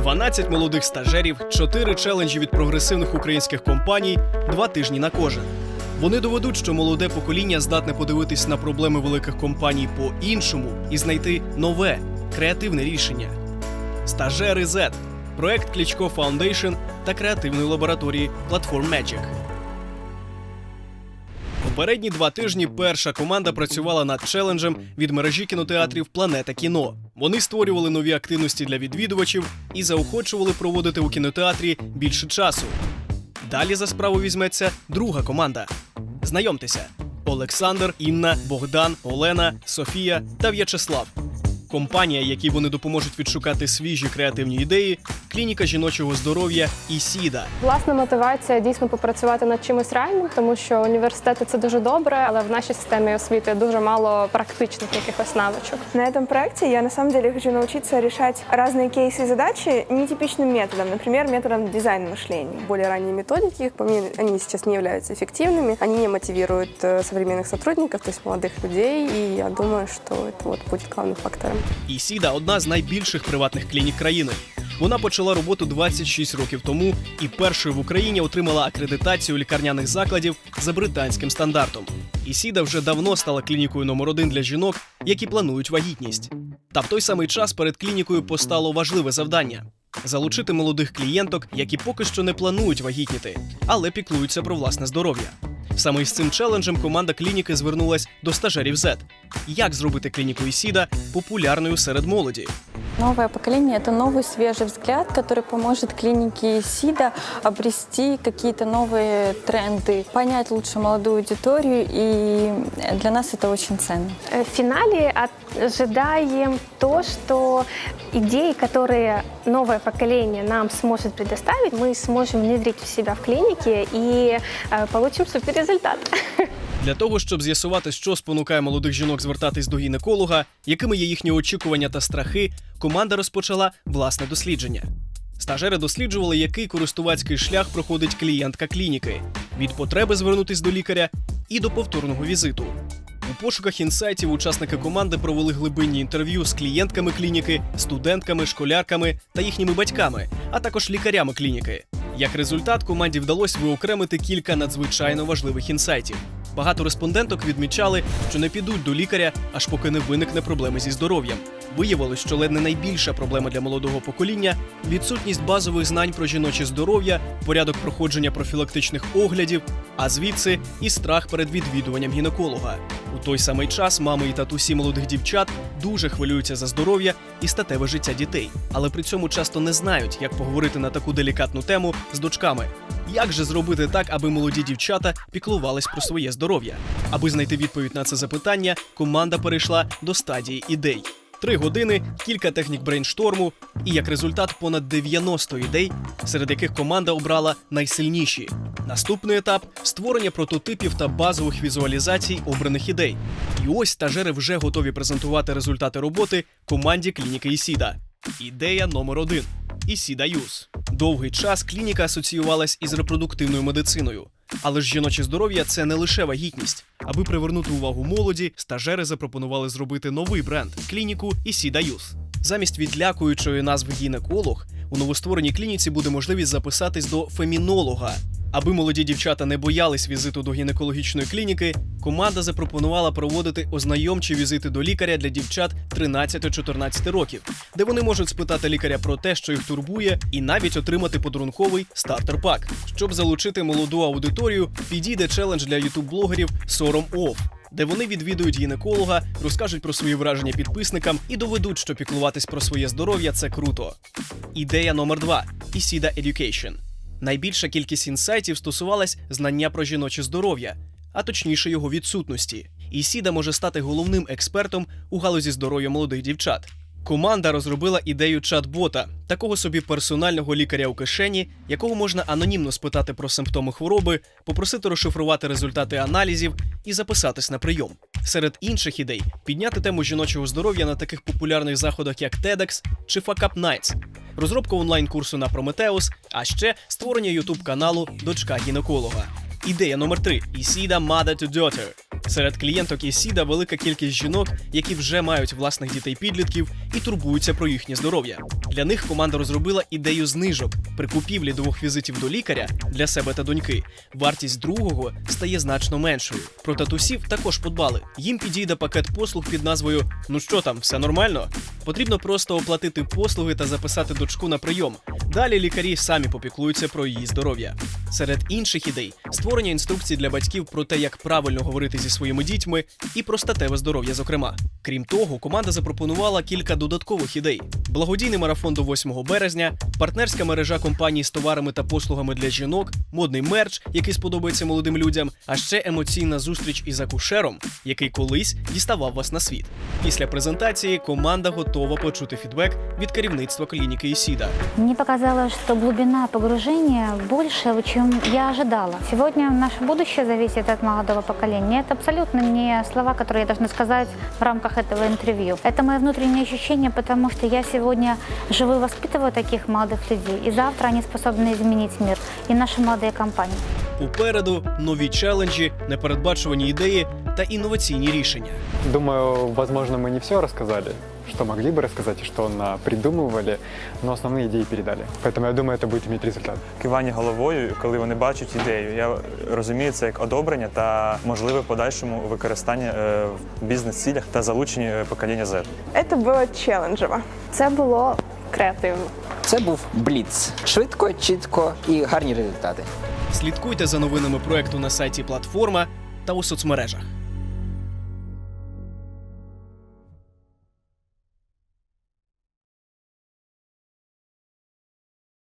12 молодих стажерів, 4 челенджі від прогресивних українських компаній, 2 тижні на кожен. Вони доведуть, що молоде покоління здатне подивитись на проблеми великих компаній по-іншому і знайти нове, креативне рішення. Стажери Z – проект Клічко Фаундейшн та креативної лабораторії Platform Magic. Попередні два тижні перша команда працювала над челенджем від мережі кінотеатрів Планета кіно. Вони створювали нові активності для відвідувачів і заохочували проводити у кінотеатрі більше часу. Далі за справу візьметься друга команда. Знайомтеся: Олександр, Інна, Богдан, Олена, Софія та В'ячеслав. Компанія, якій вони допоможуть відшукати свіжі креативні ідеї, клініка жіночого здоров'я і сіда. Власна мотивація дійсно попрацювати над чимось реальним, тому що університети це дуже добре, але в нашій системі освіти дуже мало практичних якихось навичок. На этом проекте я на самом деле хочу научиться решать разные кейсы и задачи нетипичным методом, например, методом дизайн мышления. более ранние методики, по мне, они сейчас не являются эффективными, они не мотивируют э, современных сотрудников, то есть молодых людей, и я думаю, что это вот будет главным фактором. І Сіда одна з найбільших приватних клінік країни. Вона почала роботу 26 років тому і першою в Україні отримала акредитацію лікарняних закладів за британським стандартом. І Сіда вже давно стала клінікою номер один для жінок, які планують вагітність. Та в той самий час перед клінікою постало важливе завдання залучити молодих клієнток, які поки що не планують вагітніти, але піклуються про власне здоров'я. Саме із цим челенджем команда клініки звернулась до стажерів Z. Як зробити клініку Ісіда популярною серед молоді? Новое поколение – это новый свежий взгляд, который поможет клинике СИДа обрести какие-то новые тренды, понять лучше молодую аудиторию, и для нас это очень ценно. Э, В финале ожидаем то, что идеи, которые новое поколение нам сможет предоставить, мы сможем внедрить в себя в клинике и э, получим суперрезультат. Для того, щоб з'ясувати, що спонукає молодих жінок звертатись до гінеколога, якими є їхні очікування та страхи, команда розпочала власне дослідження. Стажери досліджували, який користувацький шлях проходить клієнтка клініки від потреби звернутись до лікаря і до повторного візиту. У пошуках інсайтів учасники команди провели глибинні інтерв'ю з клієнтками клініки, студентками, школярками та їхніми батьками, а також лікарями клініки. Як результат, команді вдалося виокремити кілька надзвичайно важливих інсайтів. Багато респонденток відмічали, що не підуть до лікаря, аж поки не виникне проблеми зі здоров'ям. Виявилось, що ледь не найбільша проблема для молодого покоління відсутність базових знань про жіноче здоров'я, порядок проходження профілактичних оглядів, а звідси і страх перед відвідуванням гінеколога. У той самий час мами і татусі молодих дівчат дуже хвилюються за здоров'я і статеве життя дітей, але при цьому часто не знають, як поговорити на таку делікатну тему з дочками. Як же зробити так, аби молоді дівчата піклувались про своє здоров'я? Аби знайти відповідь на це запитання, команда перейшла до стадії ідей. Три години, кілька технік брейншторму, і як результат понад 90 ідей, серед яких команда обрала найсильніші. Наступний етап створення прототипів та базових візуалізацій обраних ідей. І ось стажери вже готові презентувати результати роботи команді клініки Ісіда. Ідея номер один Ісіда Юз. Довгий час клініка асоціювалась із репродуктивною медициною. Але ж жіноче здоров'я це не лише вагітність. Аби привернути увагу молоді, стажери запропонували зробити новий бренд клініку Ісіда Юс. Замість відлякуючої назви гінеколог у новоствореній клініці буде можливість записатись до фемінолога. Аби молоді дівчата не боялись візиту до гінекологічної клініки, команда запропонувала проводити ознайомчі візити до лікаря для дівчат 13-14 років, де вони можуть спитати лікаря про те, що їх турбує, і навіть отримати подарунковий стартер-пак. Щоб залучити молоду аудиторію, підійде челендж для ютуб-блогерів Сором Оф. Де вони відвідують гінеколога, розкажуть про свої враження підписникам і доведуть, що піклуватись про своє здоров'я це круто. Ідея номер два Isida Education. Найбільша кількість інсайтів стосувалась знання про жіноче здоров'я, а точніше його відсутності. І Сіда може стати головним експертом у галузі здоров'я молодих дівчат. Команда розробила ідею чат-бота, такого собі персонального лікаря у кишені, якого можна анонімно спитати про симптоми хвороби, попросити розшифрувати результати аналізів і записатись на прийом. Серед інших ідей підняти тему жіночого здоров'я на таких популярних заходах, як TEDx чи Fuck Up Nights, розробка онлайн-курсу на Prometheus, а ще створення ютуб каналу Дочка гінеколога. Ідея номер 3 Ісіда Mother to Daughter. Серед клієнток Ісіда велика кількість жінок, які вже мають власних дітей-підлітків і турбуються про їхнє здоров'я. Для них команда розробила ідею знижок при купівлі двох візитів до лікаря для себе та доньки. Вартість другого стає значно меншою. Про татусів також подбали. Їм підійде пакет послуг під назвою Ну що там, все нормально? Потрібно просто оплатити послуги та записати дочку на прийом. Далі лікарі самі попіклуються про її здоров'я. Серед інших ідей створення інструкцій для батьків про те, як правильно говорити зі своїми дітьми, і про статеве здоров'я, зокрема. Крім того, команда запропонувала кілька додаткових ідей: благодійний марафон до 8 березня, партнерська мережа компаній з товарами та послугами для жінок, модний мерч, який сподобається молодим людям, а ще емоційна зустріч із акушером, який колись діставав вас на світ. Після презентації команда готова почути фідбек від керівництва клініки Ісіда. Мне показалось, что глубина погружения больше, чем я ожидала. Сегодня наше будущее зависит от молодого поколения. Это абсолютно не слова, которые я должна сказать в рамках этого интервью. Это мое внутреннее ощущение, потому что я сегодня живу и воспитываю таких молодых людей. И завтра они способны изменить мир. И наши молодые компании. Попереду нові челенджі, непередбачувані ідеї та інноваційні рішення. Думаю, возможно, мы не все рассказали, что могли бы рассказать и что на- придумывали, но основные идеи передали. Поэтому я думаю, это будет иметь результат. Кивання головою, коли вони бачать ідею. Я розумію це як одобрення та можливе в подальшому використання е, в бізнес-цілях та залучення е, покоління Z. Это было челленджево. Це було креативно. Це був бліц. Швидко, чітко і гарні результати. Слідкуйте за новинами проекту на сайті Платформа та у соцмережах.